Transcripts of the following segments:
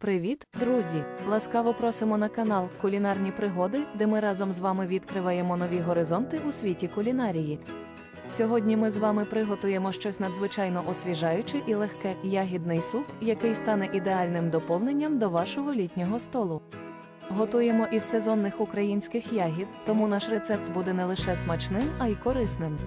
Привіт, друзі! Ласкаво просимо на канал Кулінарні пригоди, де ми разом з вами відкриваємо нові горизонти у світі кулінарії. Сьогодні ми з вами приготуємо щось надзвичайно освіжаюче і легке ягідний суп, який стане ідеальним доповненням до вашого літнього столу. Готуємо із сезонних українських ягід, тому наш рецепт буде не лише смачним, а й корисним.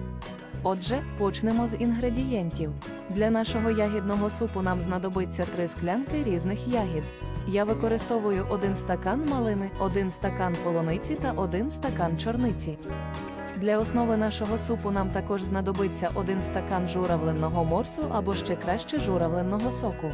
Отже, почнемо з інгредієнтів. Для нашого ягідного супу нам знадобиться 3 склянки різних ягід. Я використовую 1 стакан малини, 1 стакан полуниці та 1 стакан чорниці. Для основи нашого супу нам також знадобиться 1 стакан журавленого морсу або ще краще журавленого соку.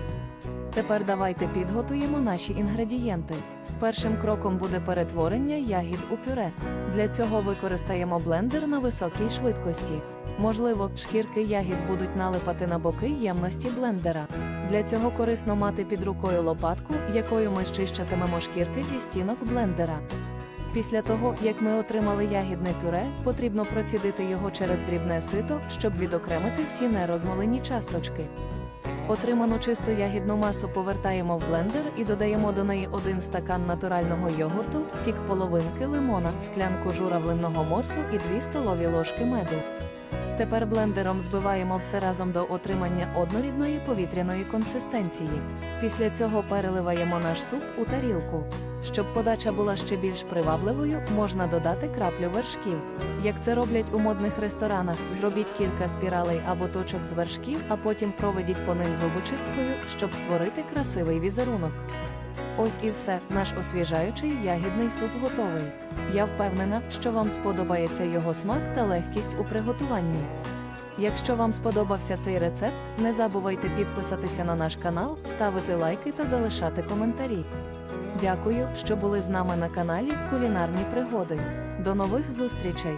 Тепер давайте підготуємо наші інгредієнти. Першим кроком буде перетворення ягід у пюре. Для цього використаємо блендер на високій швидкості. Можливо, шкірки ягід будуть налипати на боки ємності блендера. Для цього корисно мати під рукою лопатку, якою ми щищатимемо шкірки зі стінок блендера. Після того, як ми отримали ягідне пюре, потрібно процідити його через дрібне сито, щоб відокремити всі нерозмолені часточки. Отриману чисту ягідну масу повертаємо в блендер і додаємо до неї один стакан натурального йогурту, сік половинки лимона, склянку журавлиного морсу і 2 столові ложки меду. Тепер блендером збиваємо все разом до отримання однорідної повітряної консистенції. Після цього переливаємо наш суп у тарілку. Щоб подача була ще більш привабливою, можна додати краплю вершків. Як це роблять у модних ресторанах, зробіть кілька спіралей або точок з вершків, а потім проведіть по ним зубочисткою, щоб створити красивий візерунок. Ось і все, наш освіжаючий ягідний суп готовий. Я впевнена, що вам сподобається його смак та легкість у приготуванні. Якщо вам сподобався цей рецепт, не забувайте підписатися на наш канал, ставити лайки та залишати коментарі. Дякую, що були з нами на каналі Кулінарні пригоди. До нових зустрічей!